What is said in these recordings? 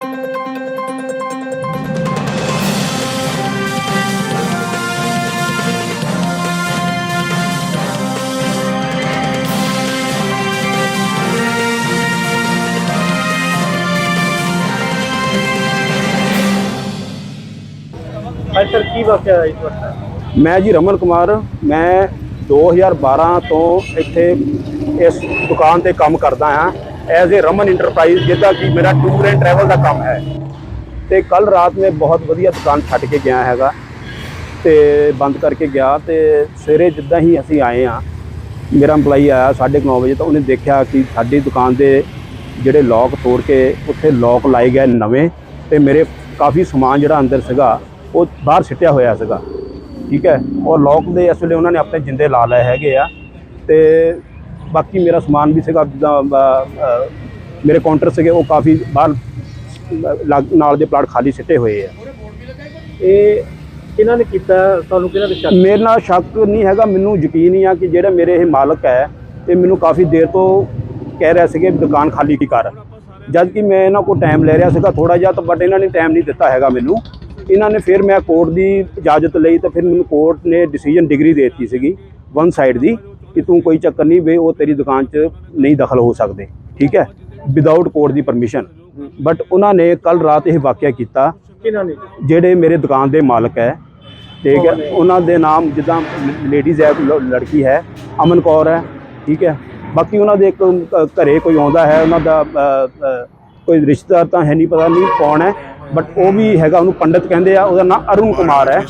ਅੱਜ ਸਰ ਕੀ ਵਾਕਿਆ ਇਸ ਵਕਤ ਮੈਂ ਜੀ ਰਮਨ ਕੁਮਾਰ, ਮੈਂ 2012 ਤੋਂ ਇੱਥੇ ਇਸ ਦੁਕਾਨ ਤੇ ਕੰਮ ਕਰਦਾ ਹਾਂ। ਐਜ਼ ਅ ਰਮਨ ਇੰਟਰਪ੍ਰਾਈਜ਼ ਜਿਹਦਾ ਕਿ ਮੇਰਾ ਟੂਰ ਐਂਡ ਟਰੈਵਲ ਦਾ ਕੰਮ ਹੈ। ਤੇ ਕੱਲ ਰਾਤ ਮੈਂ ਬਹੁਤ ਵਧੀਆ ਦੁਕਾਨ ਛੱਡ ਕੇ ਗਿਆ ਹੈਗਾ। ਤੇ ਬੰਦ ਕਰਕੇ ਗਿਆ ਤੇ ਸਵੇਰੇ ਜਿੱਦਾਂ ਹੀ ਅਸੀਂ ਆਏ ਆ ਮੇਰਾ EMPLOYEE ਆਇਆ 9:30 ਵਜੇ ਤਾਂ ਉਹਨੇ ਦੇਖਿਆ ਕਿ ਸਾਡੀ ਦੁਕਾਨ ਦੇ ਜਿਹੜੇ ਲੋਕ ਤੋੜ ਕੇ ਉੱਥੇ ਲੋਕ ਲਾਏ ਗਏ ਨਵੇਂ ਤੇ ਮੇਰੇ ਕਾਫੀ ਸਮਾਨ ਜਿਹੜਾ ਅੰਦਰ ਸੀਗਾ, ਉਹ ਬਾਹਰ ਸਿੱਟਿਆ ਹੋਇਆ ਸੀਗਾ। ਠੀਕ ਹੈ? ਔਰ ਲੋਕ ਦੇ ਇਸ ਵੇਲੇ ਉਹਨਾਂ ਨੇ ਆਪਣੇ ਜਿੰਦੇ ਲਾ ਲਏ ਹੈਗੇ ਆ। ਤੇ ਬਾਕੀ ਮੇਰਾ ਸਮਾਨ ਵੀ ਸੀਗਾ ਜਿੱਦਾਂ ਮੇਰੇ ਕਾਊਂਟਰ ਸੀਗੇ ਉਹ ਕਾਫੀ ਬਾਹਰ ਨਾਲ ਦੇ ਪਲਾਟ ਖਾਲੀ ਸਿੱਟੇ ਹੋਏ ਆ। ਇਹ ਕਿਹਨਾਂ ਨੇ ਕੀਤਾ? ਤੁਹਾਨੂੰ ਕਿਹਨਾਂ ਦੇ ਸ਼ੱਕ? ਮੇਰੇ ਨਾਲ ਸ਼ੱਕ ਨਹੀਂ ਹੈਗਾ ਮੈਨੂੰ ਯਕੀਨ ਹੀ ਆ ਕਿ ਜਿਹੜੇ ਮੇਰੇ ਇਹ ਮਾਲਕ ਹੈ ਇਹ ਮੈਨੂੰ ਕਾਫੀ ਦੇਰ ਤੋਂ ਕਹਿ ਰਿਹਾ ਸੀਗੇ ਦੁਕਾਨ ਖਾਲੀ ਕੀ ਕਰ। ਜਦ ਕਿ ਮੈਂ ਇਹਨਾਂ ਕੋਲ ਟਾਈਮ ਲੈ ਰਿਹਾ ਸੀਗਾ ਥੋੜਾ ਜਿਹਾ ਤਾਂ ਬਟ ਇਹਨਾਂ ਨੇ ਟਾਈਮ ਨਹੀਂ ਦਿੱਤਾ ਹੈਗਾ ਮੈਨੂੰ। ਇਹਨਾਂ ਨੇ ਫਿਰ ਮੈਂ ਕੋਰਟ ਦੀ ਇਜਾਜ਼ਤ ਲਈ ਤਾਂ ਫਿਰ ਮੈਨੂੰ ਕੋਰਟ ਨੇ ਡਿਸੀਜਨ ਡਿਗਰੀ ਦੇ ਦਿੱਤੀ ਸੀਗੀ ਵਨ ਸਾਈਡ ਦੀ। ਕਿ ਤੂੰ ਕੋਈ ਚੱਕਰ ਨਹੀਂ ਵੇ ਉਹ ਤੇਰੀ ਦੁਕਾਨ 'ਚ ਨਹੀਂ ਦਖਲ ਹੋ ਸਕਦੇ। ਠੀਕ ਹੈ? ਵਿਦਆਊਟ ਕੋਰਟ ਦੀ ਪਰਮਿਸ਼ਨ ਬਟ ਉਹਨਾਂ ਨੇ ਕੱਲ ਰਾਤ ਇਹ ਵਾਕਿਆ ਕੀਤਾ। ਕਿਹਨਾਂ ਨੇ? ਜਿਹੜੇ ਮੇਰੇ ਦੁਕਾਨ ਦੇ ਮਾਲਕ ਹੈ। ਠੀਕ ਹੈ? ਉਹਨਾਂ ਦੇ ਨਾਮ ਜਿੱਦਾਂ ਲੇਡੀਜ਼ ਹੈ ਲ- ਲੜਕੀ ਹੈ ਅਮਨ ਕੌਰ ਹੈ। ਠੀਕ ਹੈ? ਬਾਕੀ ਉਹਨਾਂ ਦੇ ਇੱਕ ਘਰੇ ਕੋਈ ਆਉਂਦਾ ਹੈ ਉਹਨਾਂ ਦਾ ਕੋਈ ਰਿਸ਼ਤੇਦਾਰ ਤਾਂ ਹੈ ਨਹੀਂ ਪਤਾ ਨਹੀਂ ਕੌਣ ਹੈ। ਬਟ ਉਹ ਵੀ ਹੈਗਾ ਉਹਨੂੰ ਪੰਡਿਤ ਕਹਿੰਦੇ ਆ ਉਹਦਾ ਨਾਮ ਅਰੁਣ ਕੁਮਾਰ ਹੈ।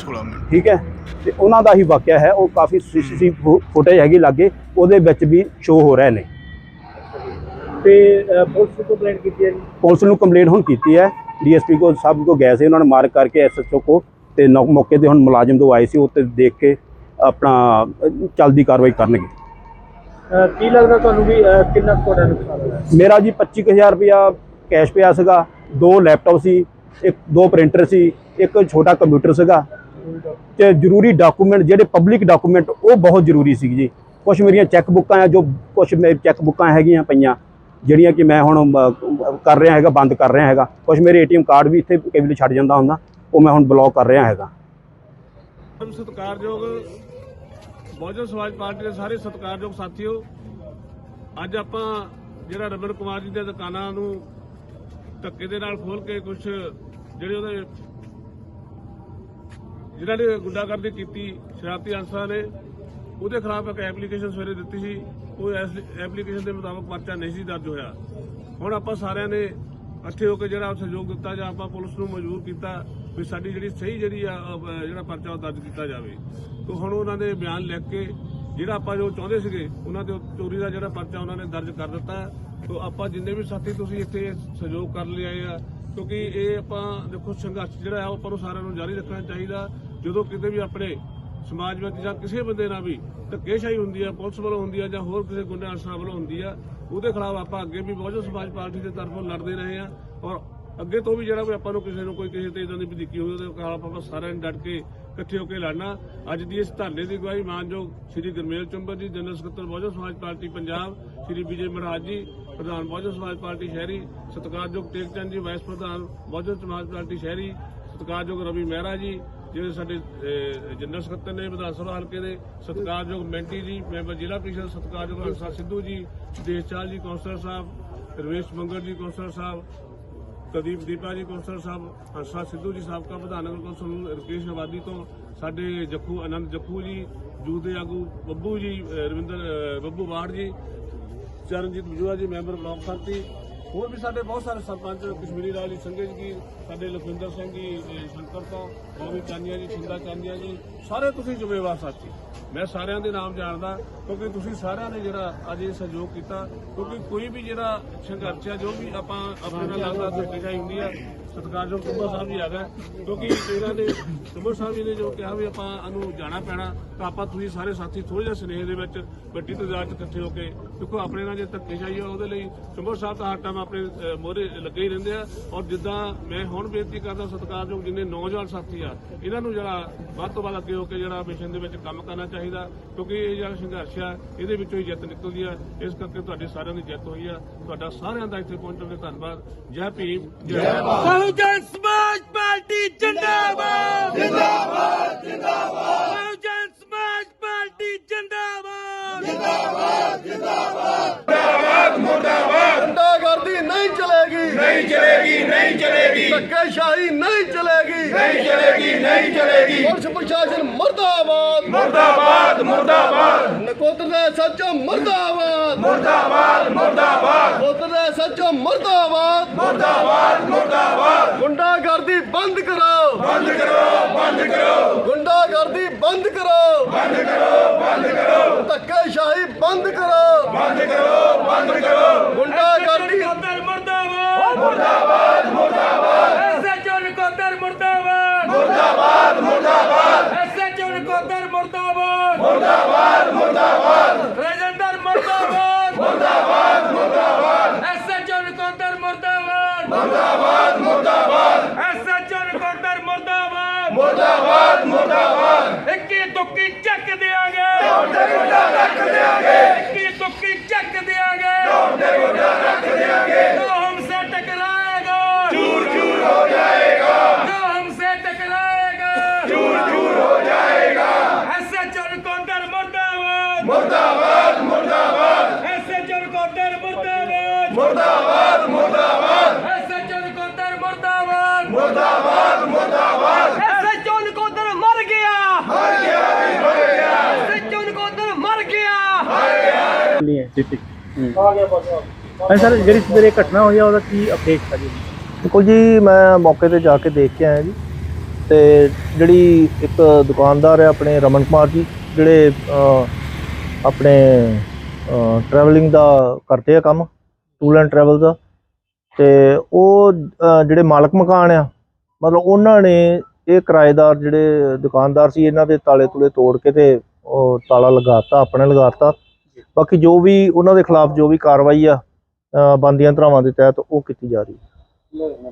ਠੀਕ ਹੈ? ਤੇ ਉਹਨਾਂ ਦਾ ਹੀ ਵਾਕਿਆ ਹੈ ਉਹ ਕਾਫੀ ਸੀਸੀਟੀਵੀ ਫੁਟੇਜ ਹੈਗੀ ਲੱਗੇ ਉਹਦੇ ਵਿੱਚ ਵੀ ਸ਼ੋ ਹੋ ਰਹੇ ਨੇ। ਤੇ ਪੁਲਿਸ ਨੂੰ ਕੰਪਲੇਂਟ ਕੀਤੀ ਹੈ ਜੀ? ਪੁਲਿਸ ਨੂੰ ਕੰਪਲੇਂਟ ਹੁਣ ਕੀਤੀ ਹੈ। ਡੀਐਸਪੀ ਕੋ ਸਭ ਕੋ ਗਏ ਸੀ ਉਹਨਾਂ ਨੇ ਮਾਰਕ ਕਰਕੇ ਐਸਐਚਓ ਕੋ ਤੇ ਮੌਕੇ ਤੇ ਹੁਣ ਮੁਲਾਜ਼ਮ ਦੋ ਆਏ ਸੀ ਉਹ ਤੇ ਦੇਖ ਕੇ ਆਪਣਾ ਚੱਲਦੀ ਕਾਰਵਾਈ ਕਰਨਗੇ। ਕੀ ਲੱਗਦਾ ਤੁਹਾਨੂੰ ਵੀ ਕਿੰਨਾ ਤੁਹਾਡਾ ਨੁਕਸਾਨ ਹੋਇਆ? ਮੇਰਾ ਜੀ 25000 ਰੁਪਇਆ ਕੈਸ਼ ਪਿਆ ਸੀਗਾ ਦੋ ਲੈਪਟਾਪ ਸੀ ਇੱਕ ਦੋ ਪ੍ਰਿੰਟਰ ਸੀ ਇੱਕ ਛੋਟਾ ਕੰਪਿਊਟਰ ਸੀਗਾ ਤੇ ਜ਼ਰੂਰੀ ਡਾਕੂਮੈਂਟ ਜਿਹੜੇ ਪਬਲਿਕ ਡਾਕੂਮੈਂਟ ਉਹ ਬਹੁਤ ਜ਼ਰੂਰੀ ਸੀ ਜੀ। ਕੁਝ ਮੇਰੀਆਂ ਚੈੱਕ ਬੁੱਕਾਂ ਆ ਜੋ ਕੁਝ ਮੇਰੀ ਚੈੱਕ ਬੁੱਕਾਂ ਹੈਗੀਆਂ ਪਈਆਂ, ਜਿਹੜੀਆਂ ਕਿ ਮੈਂ ਹੁਣ ਕਰ ਰਿਹਾ ਹੈਗਾ, ਬੰਦ ਕਰ ਰਿਹਾ ਹੈਗਾ। ਕੁਝ ਮੇਰੇ ਏਟੀਐਮ ਕਾਰਡ ਵੀ ਇੱਥੇ ਕਈ ਵੇਲੇ ਛੱਡ ਜਾਂਦਾ ਹੁੰਦਾ, ਉਹ ਮੈਂ ਹੁਣ ਬਲੌਕ ਕਰ ਰਿਹਾ ਹੈਗਾ। ਸਤਿਕਾਰਯੋਗ ਬਹੁਜਨ ਸਮਾਜ ਪਾਰਟੀ ਦੇ ਸਾਰੇ ਸਤਿਕਾਰਯੋਗ ਸਾਥੀਓ, ਅੱਜ ਆਪਾਂ ਜਿਹੜਾ ਰਮਨ ਕੁਮਾਰ ਜੀ ਦੀਆਂ ਦੁਕਾਨਾਂ ਨੂੰ ਧੱਕੇ ਦੇ ਨਾਲ ਖੋਲ ਕੇ ਕੁਝ ਜਿਹੜੇ ਉਹਦੇ ਜਿਨ੍ਹਾਂ ਨੇ ਗੁੰਡਾਗਰਦੀ ਕੀਤੀ, ਸ਼ਰਾਰਤੀ ਅਨਸਰਾਂ ਨੇ, ਉਹਦੇ ਖਿਲਾਫ ਇੱਕ ਐਪਲੀਕੇਸ਼ਨ ਸਵੇਰੇ ਦਿੱਤੀ ਸੀ। ਉਹ ਐਪਲੀਕੇਸ਼ਨ ਦੇ ਮੁਤਾਬਕ ਪਰਚਾ ਨਹੀਂ ਸੀ ਦਰਜ ਹੋਇਆ। ਹੁਣ ਆਪਾਂ ਸਾਰਿਆਂ ਨੇ ਇਕੱਠੇ ਹੋ ਕੇ ਜਿਹੜਾ ਸਹਿਯੋਗ ਦਿੱਤਾ ਜਾਂ ਆਪਾਂ ਪੁਲਿਸ ਨੂੰ ਮਜਬੂਰ ਕੀਤਾ ਵੀ ਸਾਡੀ ਜਿਹੜੀ ਸਹੀ ਜਿਹੜੀ ਆ ਜਿਹੜਾ ਪਰਚਾ ਉਹ ਦਰਜ ਕੀਤਾ ਜਾਵੇ। ਤੋਂ ਹੁਣ ਉਹਨਾਂ ਦੇ ਬਿਆਨ ਲਿਖ ਕੇ ਜਿਹੜਾ ਆਪਾਂ ਜੋ ਚਾਹੁੰਦੇ ਸੀਗੇ, ਉਹਨਾਂ ਦੇ ਚੋਰੀ ਦਾ ਜਿਹੜਾ ਪਰਚਾ ਉਹਨਾਂ ਨੇ ਦਰਜ ਕਰ ਦਿੱਤਾ। ਤੋਂ ਆਪਾਂ ਜਿੰਨੇ ਵੀ ਸਾਥੀ ਤੁਸੀਂ ਇੱਥੇ ਸਹਿਯੋਗ ਕਰ ਲਿਆਏ ਆ, ਕਿਉਂਕਿ ਇਹ ਆਪਾਂ ਦੇਖੋ ਸੰਘਰਸ਼ ਜਿਹੜਾ ਹੈ ਉਹ ਪਰ ਨੂੰ ਸਾਰਿਆਂ ਨੂੰ ਜਾਰੀ ਰੱਖਣਾ ਚਾਹੀਦਾ। ਜਦੋਂ ਕਿਤੇ ਵੀ ਆਪਣੇ ਸਮਾਜ ਵਿੱਚ ਜਾਂ ਕਿਸੇ ਬੰਦੇ ਨਾਲ ਵੀ ਧੱਕੇਸ਼ਾਹੀ ਹੁੰਦੀ ਆ, ਪੁਲਿਸ ਵੱਲੋਂ ਹੁੰਦੀ ਆ ਜਾਂ ਹੋਰ ਕਿਸੇ ਗੁੰਡੇ ਅਨਸਰਾਂ ਵੱਲੋਂ ਹੁੰਦੀ ਆ, ਉਹਦੇ ਖਿਲਾਫ ਆਪਾਂ ਅੱਗੇ ਵੀ ਬਹੁਜਨ ਸਮਾਜ ਪਾਰਟੀ ਦੇ ਤਰਫੋਂ ਲੜਦੇ ਰਹੇ ਆ ਔਰ ਅੱਗੇ ਤੋਂ ਵੀ ਜਿਹੜਾ ਵੀ ਆਪਾਂ ਨੂੰ ਕਿਸੇ ਨੂੰ ਕੋਈ ਕਿਸੇ ਤੇ ਇਦਾਂ ਦੀ ਵਧੀਕੀ ਹੋਵੇ, ਉਹਦੇ ਖਿਲਾਫ ਆਪਾਂ ਸਾਰਿਆਂ ਨੇ ਡਟ ਕੇ ਇਕੱਠੇ ਹੋ ਕੇ ਲੜਨਾ। ਅੱਜ ਦੀ ਇਸ ਧਰਨੇ ਦੀ ਅਗਵਾਈ ਮਾਨਯੋਗ ਸ਼੍ਰੀ ਗੁਰਮੇਲ ਚੰਬਰ ਜੀ, ਜਨਰਲ ਸਕੱਤਰ ਬਹੁਜਨ ਸਮਾਜ ਪਾਰਟੀ ਪੰਜਾਬ, ਸ਼੍ਰੀ ਵਿਜੇ ਮਹਾਰਾਜ ਜੀ, ਪ੍ਰਧਾਨ ਬਹੁਜਨ ਸਮਾਜ ਪਾਰਟੀ ਸ਼ਹਿਰੀ, ਸਤਿਕਾਰਯੋਗ ਟੇਕਚੰਦ ਜੀ, ਵਾਈਸ ਪ੍ਰਧਾਨ ਬਹੁਜਨ ਸਮਾਜ ਪਾਰਟੀ ਸ਼ਹਿਰੀ, ਸਤਿਕਾਰਯੋਗ ਰਵੀ ਮਹਿਰਾ ਜੀ ਜਿਹੜੇ ਸਾਡੇ ਜਨਰਲ ਸਕੱਤਰ ਨੇ ਵਿਧਾਨ ਸਭਾ ਹਲਕੇ ਦੇ ਸਤਿਕਾਰਯੋਗ ਮੈਂਟੀ ਜੀ, ਮੈਂਬਰ ਜ਼ਿਲ੍ਹਾ ਪ੍ਰੀਸ਼ਦ ਸਤਿਕਾਰਯੋਗ ਹੰਸਾ ਸਿੱਧੂ ਜੀ, ਦੇਸ਼ਚਾਲ ਜੀ, ਕੌਂਸਲਰ ਸਾਹਿਬ ਰਵੇਸ਼ ਮੰਗਲ ਜੀ, ਕੌਂਸਲਰ ਸਾਹਿਬ, ਪ੍ਰਦੀਪ ਦੀਪਾ ਜੀ, ਕੌਂਸਲਰ ਸਾਹਿਬ ਹਰਸਾ ਸਿੱਧੂ ਜੀ, ਸਾਬਕਾ ਵਿਧਾਨ ਨਗਰ ਕੌਂਸਲ ਰਕੇਸ਼ ਆਬਾਦੀ ਤੋਂ ਸਾਡੇ ਜੱਖੂ ਆਨੰਦ ਜੱਖੂ ਜੀ ਜੂਥ ਦੇ ਆਗੂ ਬੱਬੂ ਜੀ ਰਵਿੰਦਰ ਬੱਬੂ ਬਾੜ ਜੀ, ਚਰਨਜੀਤ ਬਜੂਆ ਜੀ, ਮੈਂਬਰ ਬਲਾਕ ਸੰਮਤੀ ਹੋਰ ਵੀ ਸਾਡੇ ਬਹੁਤ ਸਾਰੇ ਸਰਪੰਚ ਕਸ਼ਮੀਰੀ ਲਾਲ ਜੀ ਸੰਗੇਜ ਜੀ ਸਾਡੇ ਲਖਵਿੰਦਰ ਸਿੰਘ ਜੀ ਸ਼ੰਕਰ ਤੋਂ ਰਵੀ ਚਾਨੀਆ ਜੀ ਸਿੰਦਾ ਚਾਨੀਆ ਜੀ ਸਾਰੇ ਤੁਸੀਂ ਜ਼ਿੰਮੇਵਾਰ ਸਾਥੀ। ਮੈਂ ਸਾਰਿਆਂ ਦੇ ਨਾਮ ਜਾਣਦਾ ਕਿਉਂਕਿ ਤੁਸੀਂ ਸਾਰਿਆਂ ਨੇ ਜਿਹੜਾ ਅੱਜ ਇਹ ਸਹਿਯੋਗ ਕੀਤਾ ਕਿਉਂਕਿ ਕੋਈ ਵੀ ਜਿਹੜਾ ਸੰਘਰਸ਼ ਹੈ ਜੋ ਵੀ ਆਪਾਂ ਆਪਣੇ ਨਾਲ ਲੱਗਦਾ ਧੱਕੇਸ਼ਾਹੀ ਹੁੰਦੀ ਹੈ ਸਤਿਕਾਰਯੋਗ ਕੁੰਬਰ ਸਾਹਿਬ ਜੀ ਆ ਗਏ ਕਿਉਂਕਿ ਇਹਨਾਂ ਨੇ ਕੁੰਬਰ ਸਾਹਿਬ ਜੀ ਨੇ ਜੋ ਕਿਹਾ ਵੀ ਆਪਾਂ ਨੂੰ ਜਾਣਾ ਪੈਣਾ ਤਾਂ ਆਪਾਂ ਤੁਸੀਂ ਸਾਰੇ ਸਾਥੀ ਥੋੜੇ ਜਿਹਾ ਸਨੇਹ ਦੇ ਵਿੱਚ ਵੱਡੀ ਤਦਾਦ ਚ ਇਕੱਠੇ ਹੋ ਕੇ ਦੇਖੋ ਆਪਣੇ ਨਾਲ ਜੇ ਧੱਕੇਸ਼ਾਹੀ ਹੈ ਉਹਦੇ ਲਈ ਕੁੰਬਰ ਸਾਹਿਬ ਤਾਂ ਹਰ ਟਾਈਮ ਆਪਣੇ ਮੋਹਰੇ ਲੱਗੇ ਹੀ ਰਹਿੰਦੇ ਆ। ਔਰ ਜਿੱਦਾਂ ਮੈਂ ਹੁਣ ਬੇਨਤੀ ਕਰਦਾ ਸਤਿਕਾਰਯੋਗ ਜਿੰਨੇ ਨੌਜਵਾਨ ਸਾਥੀ ਆ ਇਹਨਾਂ ਨੂੰ ਜਿਹੜਾ ਵੱਧ ਤੋਂ ਵੱਧ ਅੱਗੇ ਹੋ ਕੇ ਜਿਹੜਾ ਮਿਸ਼ਨ ਦੇ ਵਿੱਚ ਕੰਮ ਕਰਨਾ ਚਾਹੀਦਾ ਕਿਉਂਕਿ ਇਹ ਜਿਹੜਾ ਸੰਘਰਸ਼ ਆ ਇਹਦੇ ਵਿੱਚੋਂ ਹੀ ਜਿੱਤ ਨਿਕਲਦੀ ਆ। ਇਸ ਕਰਕੇ ਤੁਹਾਡੀ ਸਾਰਿਆਂ ਦੀ ਜਿੱਤ ਹੋਈ ਆ। ਤੁਹਾਡਾ ਸਾਰਿਆਂ ਦਾ ਇੱਥੇ ਪਹੁੰਚਣ ਦੇ ਧੰਨਵਾਦ। ਜੈ ਭੀਮ ਜੈ ਭਾਰਤ। ਬਹੁਜਨ ਸਮਾਜ ਪਾਰਟੀ ਜਿੰਦਾਬਾਦ। ਜਿੰਦਾਬਾਦ ਜਿੰਦਾਬਾਦ। ਬਹੁਜਨ ਸਮਾਜ ਪਾਰਟੀ ਜਿੰਦਾਬਾਦ। ਗੁੰਡਾਗਰਦੀ ਨਹੀਂ ਚਲੇਗੀ ਨਹੀਂ ਚਲੇਗੀ ਨਹੀਂ ਚਲੇਗੀ ਧੱਕੇਸ਼ਾਹੀ ਨਹੀਂ ਚਲੇਗੀ। ਨਹੀਂ ਚਲੇਗੀ ਨਹੀਂ ਚਲੇਗੀ। ਪੁਲਿਸ ਪ੍ਰਸ਼ਾਸਨ ਮਰਦਾਬਾਦ। ਮਰਦਾਬਾਦ ਮਰਦਾਬਾਦ। ਨਕੋਦਰ ਦੇ ਸੱਚੋ ਮਰਦਾਬਾਦ। ਮਰਦਾਬਾਦ ਮਰਦਾਬਾਦ। ਨਕੋਦਰ ਦੇ ਸੱਚੋ ਮਰਦਾਬਾਦ। ਮਰਦਾਬਾਦ ਮਰਦਾਬਾਦ। ਗੁੰਡਾਗਰਦੀ ਬੰਦ ਕਰੋ। ਬੰਦ ਕਰੋ ਬੰਦ ਕਰੋ। ਗੁੰਡਾਗਰਦੀ ਬੰਦ ਕਰੋ। ਬੰਦ ਕਰੋ ਬੰਦ ਕਰੋ। ਧੱਕੇਸ਼ਾਹੀ ਬੰਦ ਕਰੋ। ਬੰਦ ਕਰੋ ਬੰਦ ਕਰੋ ਗੁੰਡਾਗਰਦੀ ਕੋਦਰ ਮੁਰਦਾਬਾਦ ਮੁਰਦਾਬਾਦ ਮੁਰਦਾਬਾਦ ਐਸਐਚਓ ਕੋਦਰ ਮੁਰਦਾਬਾਦ ਮੁਰਦਾਬਾਦ ਮੁਰਦਾਬਾਦ ਐਸਐਚਓ ਕੋਦਰ ਮੁਰਦਾਬਾਦ ਮੁਰਦਾਬਾਦ ਮੁਰਦਾਬਾਦ ਰਜਿੰਦਰ ਮੁਰਦਾਬਾਦ ਮੁਰਦਾਬਾਦ ਮੁਰਦਾਬਾਦ ਐਸਐਚਓ ਕੋਦਰ ਮੁਰਦਾਬਾਦ ਮੁਰਦਾਬਾਦ ਮੁਰਦਾਬਾਦ ਐਸਐਚਓ ਕੋਦਰ ਮੁਰਦਾਬਾਦ ਮੁਰਦਾਬਾਦ ਮੁਰਦਾਬਾਦ ਇੱਕੀ ਦੁੱਕੀ ਚੱਕ ਦਿਆਂਗੇ ਢੋਂਡੇ ਗੁੱਡਾ ਰੱਖ ਦਿਆਂਗੇ ਇੱਕੀ ਦੁੱਕੀ ਚੱਕ ਦਿਆਂਗੇ ਢੋਂਡੇ ਗੁੱਡਾ ਰੱਖ ਦਿਆਂਗੇ ਜੋ ਹਮਸੇ ਟਕਰਾਏਗਾ ਚੂਰ ਚੂਰ ਹੋ ਜਾਏਗਾ ਜੋ ਹਮਸੇ ਟਕਰਾਏਗਾ ਚੂਰ ਚੂਰ ਹੋ ਜਾਏਗਾ ਐਸੇ ਚੋਰ ਕੋਦਰ ਮੁਰਦਾਬਾਦ ਮੁਰਦਾਬਾਦ। ਐਸੇ ਚੋਰ ਕੋਦਰ ਮੁਰਦਾਬਾਦ। ਮੁਰਦਾਬਾਦ ਮੁਰਦਾਬਾਦ। ਐਸੇ ਚੋਰ ਕੋਦਰ ਮੁਰਦਾਬਾਦ। ਮੁਰਦਾਬਾਦ ਮੁਰਦਾਬਾਦ। ਐਸੇ ਚੋਰ ਕੋਦਰ ਮਰ ਗਿਆ। ਮਰ ਗਿਆ ਮਰ ਗਿਆ। ਐਸੇ ਚੋਰ ਕੋਦਰ ਮਰ ਗਿਆ। ਲਈ ਹੈ। ਜਿੱਤੀ ਆ ਗਿਆ। ਬਸ ਸਰ ਜਿਹੜੀ ਸਵੇਰੇ ਘਟਨਾ ਹੋਈ ਆ ਉਹਦਾ ਕੀ ਅਪਡੇਟ ਹੈ ਜੀ? ਦੇਖੋ ਜੀ ਮੈਂ ਮੌਕੇ ਤੇ ਜਾ ਕੇ ਦੇਖ ਕੇ ਆਇਆ ਜੀ। ਤੇ ਜਿਹੜੀ ਇੱਕ ਦੁਕਾਨਦਾਰ ਹੈ ਆਪਣੇ ਰਮਨ ਕੁਮਾਰ ਜੀ ਜਿਹੜੇ ਆਪਣੇ ਟਰੈਵਲਿੰਗ ਦਾ ਕਰਦੇ ਆ ਕੰਮ ਟੂਲ ਐਂਡ ਟਰੈਵਲ ਦਾ। ਤੇ ਉਹ ਜਿਹੜੇ ਮਾਲਕ ਮਕਾਨ ਆ, ਮਤਲਬ ਉਹਨਾਂ ਨੇ ਇਹ ਕਿਰਾਏਦਾਰ ਜਿਹੜੇ ਦੁਕਾਨਦਾਰ ਸੀ, ਇਹਨਾਂ ਦੇ ਤਾਲੇ ਤੁਲੇ ਤੋੜ ਕੇ ਤੇ ਉਹ ਤਾਲਾ ਲਗਾਤਾ, ਆਪਣੇ ਲਗਾਤਾ। ਬਾਕੀ ਜੋ ਵੀ ਉਹਨਾਂ ਦੇ ਖਿਲਾਫ ਜੋ ਵੀ ਕਾਰਵਾਈ ਆ ਬੰਦੀਆਂ ਧਰਾਵਾਂ ਦੇ ਤਹਿਤ ਉਹ ਕੀਤੀ ਜਾ ਰਹੀ ਹੈ।